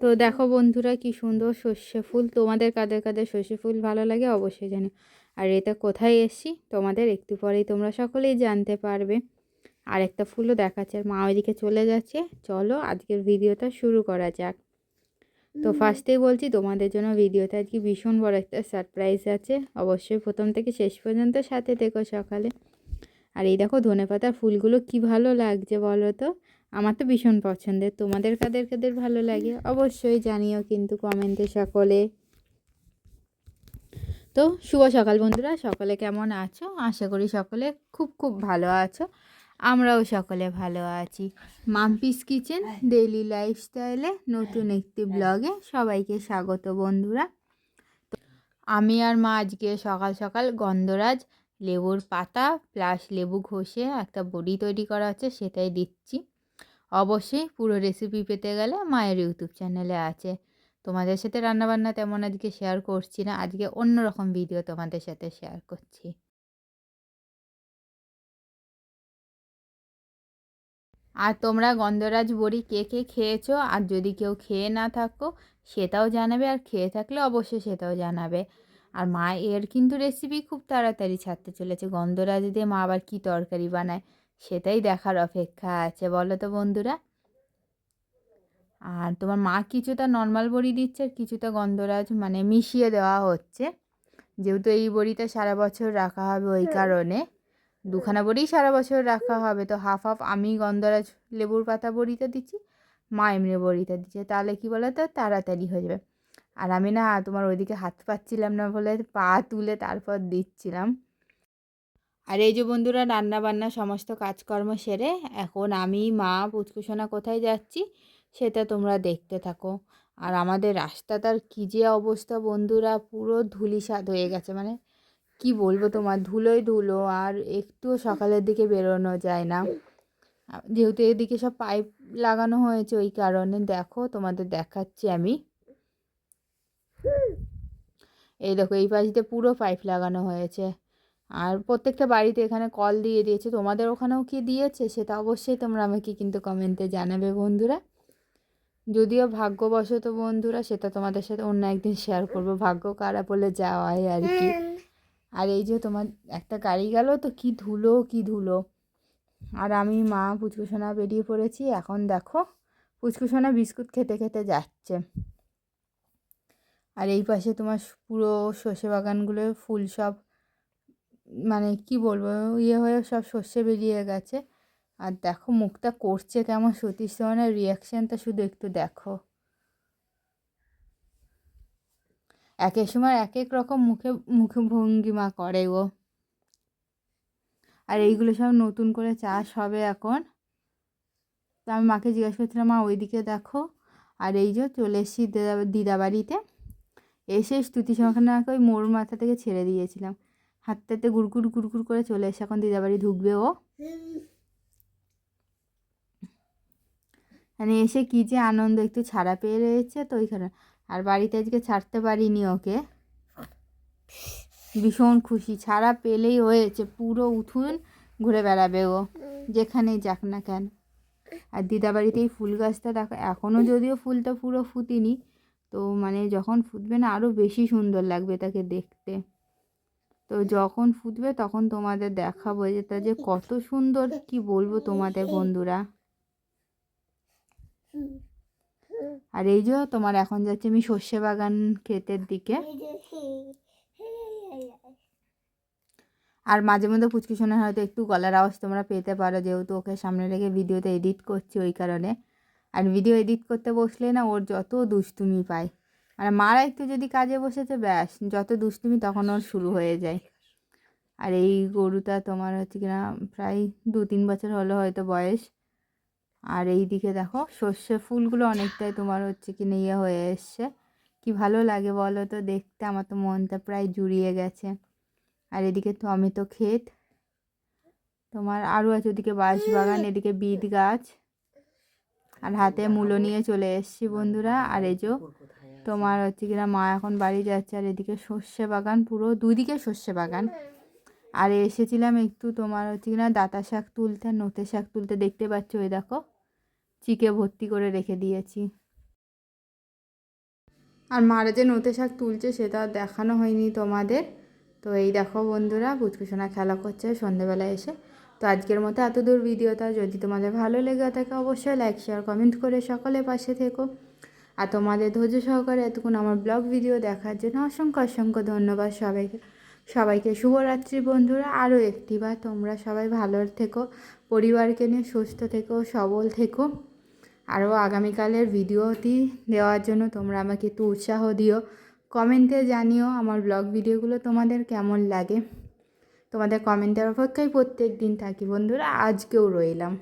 তো দেখো বন্ধুরা কি সুন্দর সর্ষে ফুল। তোমাদের কাদের কাদের সর্ষে ফুল ভালো লাগে অবশ্যই জানি। আর এটা কোথায় এসছি? তোমাদের একটু পরেই তোমরা সকলেই জানতে পারবে। আর একটা ফুলও দেখাচ্ছে আর মা ওইদিকে চলে যাচ্ছে। চলো আজকের ভিডিওটা শুরু করা যাক। তো ফার্স্টেই বলছি তোমাদের জন্য ভিডিওতে আজকে ভীষণ বড় একটা সারপ্রাইজ আছে। অবশ্যই প্রথম থেকে শেষ পর্যন্ত সাথে থেকো সকালে। আর এই দেখো ধনে পাতার ফুলগুলো কি ভালো লাগছে বলো তো? আমার তো ভীষণ পছন্দের। তোমাদের কাদের কাদের ভালো লাগে অবশ্যই জানিও কিন্তু কমেন্টে সকলে। তো শুভ সকাল বন্ধুরা, সকলে কেমন আছো? আশা করি সকলে খুব খুব ভালো আছো। আমরাও সকলে ভালো আছি। মাম্পিস কিচেন ডেইলি লাইফস্টাইলে নতুন একটি ব্লগে সবাইকে স্বাগত বন্ধুরা। আমি আর মা আজকে সকাল সকাল গন্ধরাজ, লেবুর পাতা প্লাস লেবু ঘষে একটা বড়ি তৈরি করা হচ্ছে, সেটাই দিচ্ছি। অবশ্যই পুরো রেসিপি পেতে গেলে মায়ের ইউটিউব চ্যানেলে আছে। তোমাদের সাথে রান্নাবান্না তেমন আজকে শেয়ার করছি না, আজকে অন্য রকম ভিডিও তোমাদের সাথে শেয়ার করছি। আর তোমরা গন্ধরাজ বড়ি কে কে খেয়েছো, আর যদি কেউ খেয়ে না থাকো, সেটাও জানাবে, আর খেয়ে থাকলে অবশ্যই সেটাও জানাবে। আর মা এর কিন্তু রেসিপি খুব তাড়াতাড়ি ছাড়তে চলেছে। গন্ধরাজ দিয়ে মা আবার কী তরকারি বানায়? সেটাই দেখার অপেক্ষা আছে বলো তো বন্ধুরা। আর তোমার মা কিছুটা নর্মাল বড়ি দিচ্ছে আর কিছুটা গন্ধরাজ মানে মিশিয়ে দেওয়া হচ্ছে। যেহেতু এই বড়িটা সারা বছর রাখা হবে ওই কারণে। দুখানা বড়ি সারা বছর রাখা হবে তো হাফ হাফ আমি গন্ধরাজ লেবুর পাতা বড়িটা দিচ্ছি মা এমনি বড়িটা দিচ্ছে তাহলে কী বলো তো তাড়াতাড়ি হয়ে যাবে। আর আমি না তোমার ওইদিকে হাত পাচ্ছিলাম না বলে পা তুলে তারপর দিচ্ছিলাম। আর এই যে বন্ধুরা রান্না বান্না সমস্ত কাজকর্ম সেরে এখন আমি, মা পুচকুসোনা কোথায় যাচ্ছি সেটা তোমরা দেখতে থাকো। আর আমাদের রাস্তাটার কী যে অবস্থা বন্ধুরা, পুরো ধুলিসাদ হয়ে গেছে। মানে কি বলব তোমার ধুলোই ধুলো আর একটুও সকালের দিকে বেরোনো যায় না। যেহেতু এদিকে সব পাইপ লাগানো হয়েছে ওই কারণে দেখো তোমাদের দেখাচ্ছি আমি। এই দেখো এই পাশে পুরো পাইপ লাগানো হয়েছে। আর প্রত্যেকটা বাড়িতে এখানে কল দিয়ে দিয়েছে। তোমাদের ওখানেও কি দিয়েছে? সেটা অবশ্যই তোমরা আমাকে কিন্তু কমেন্টে জানাবে বন্ধুরা। যদিও ভাগ্যবশত বন্ধুরা সেটা তোমাদের সাথে অন্য একদিন শেয়ার করব। ভাগ্য খারাপ হলে যাওয়াই আর কি। আর এই যে তোমার একটা গাড়ি গেল তো কি ধুলো কি ধুলো। আর আমি মা পুচকুসোনা বেরিয়ে পড়েছি। এখন দেখো পুচকুসোনা বিস্কুট খেতে খেতে যাচ্ছে। আর এই পাশে তোমার পুরো সর্ষে বাগানগুলো ফুল সব মানে কি বলব ইয়ে হয়ে সব সর্ষে বেরিয়ে গেছে। আর দেখো মুখটা করছে কেমন সতীশ চৌহানের রিয়াকশানটা শুধু একটু দেখো। এক এক সময় এক এক রকম মুখে মুখে ভঙ্গিমা করে ও আর এইগুলো সব নতুন করে চাষ হবে এখন। তো আমি মাকে জিজ্ঞাসা করছিলাম, মা, ওইদিকে দেখো। আর এই যে চলে এসেছি দিদা দিদা বাড়িতে এসে স্তুতি সমাখানাকে ওই মোর মাথা থেকে ছেড়ে দিয়েছিলাম। হাতটাতে গুড়গুড় গুড়গুড় করে চলে এসে এখন দিদাবাড়ি ঢুকবে ও। মানে এসে কী যে আনন্দ, একটু ছাড়া পেয়ে রয়েছে তো ওইখানে। আর বাড়িতে আজকে ছাড়তে পারিনি ওকে। ভীষণ খুশি, ছাড়া পেলেই হয়েছে, পুরো উঠুন ঘুরে বেড়াবে ও, যেখানেই যাক না কেন। আর দিদা বাড়িতে এই ফুল গাছটা দেখো এখনও যদিও ফুলটা পুরো ফুটিনি, তো মানে যখন ফুটবে না আরও বেশি সুন্দর লাগবে তাকে দেখতে। তো যখন ফুটবে তখন তোমাদের দেখাবো যেটা যে কত সুন্দর কি বলব তোমাদের বন্ধুরা। আর এই যে তোমার এখন যাচ্ছে আমি সর্ষে বাগান ক্ষেতের দিকে। আর মাঝে মধ্যে পুচকি শোনা হয়তো একটু গলার আওয়াজ তোমরা পেতে পারো, যেহেতু ওকে সামনে রেখে ভিডিওতে এডিট করছি ওই কারণে। আর ভিডিও এডিট করতে বসলে না ওর যত দুষ্টুমি পায়। মানে মারা একটু যদি কাজে বসেছে, ব্যাস, যত দুষ্টুমি তখন ওর শুরু হয়ে যায়। আর এই গরুটা তোমার হচ্ছে কিনা প্রায় দু তিন বছর হলো হয়তো বয়স। আর এই দিকে দেখো, সর্ষে ফুলগুলো অনেকটাই তোমার হচ্ছে কিনা ইয়ে হয়ে এসছে। কি ভালো লাগে বলো তো, দেখতে আমার তো মনটা প্রায় জুড়িয়ে গেছে। আর এদিকে টমেটো ক্ষেত, তোমার আরও আছে ওদিকে বাঁশ বাগান এদিকে বিট গাছ। আর হাতে মূলো নিয়ে চলে এসছি বন্ধুরা, আর এই যে তোমার হচ্ছে কিনা মা এখন বাড়ি যাচ্ছে আর এদিকে সর্ষে বাগান, পুরো দুদিকে সর্ষে বাগান। আর এসেছিলাম একটু তোমার হচ্ছে কিনা দাতা শাক তুলতে, নোতে শাক তুলতে, দেখতে পাচ্ছ ওই দেখো, চিকে ভর্তি করে রেখে দিয়েছি। আর মারা যে নোতে শাক তুলছে, সেটা আর দেখানো হয়নি তোমাদের। তো এই দেখো বন্ধুরা পুচকুসোনা খেলা করছে সন্ধেবেলা এসে। তো আজকের মতো এত দূর ভিডিওটা, যদি তোমাদের ভালো লেগে থাকে, অবশ্যই লাইক শেয়ার কমেন্ট করে সকলে পাশে থেকো। আর তোমাদের ধৈর্য সহকারে এতক্ষণ আমার ব্লগ ভিডিও দেখার জন্য অসংখ্য অসংখ্য ধন্যবাদ সবাইকে। সবাইকে শুভরাত্রি বন্ধুরা। আরও একটিবার তোমরা সবাই ভালো থেকো, পরিবারকে নিয়ে সুস্থ থেকো, সবল থেকো। আরও আগামীকালের ভিডিওটি দেওয়ার জন্য তোমরা আমাকে একটু উৎসাহ দিও। কমেন্টে জানিও আমার ব্লগ ভিডিওগুলো তোমাদের কেমন লাগে। তোমাদের কমেন্টের অপেক্ষায় প্রত্যেক দিন থাকি বন্ধুরা। আজকেও রইলাম।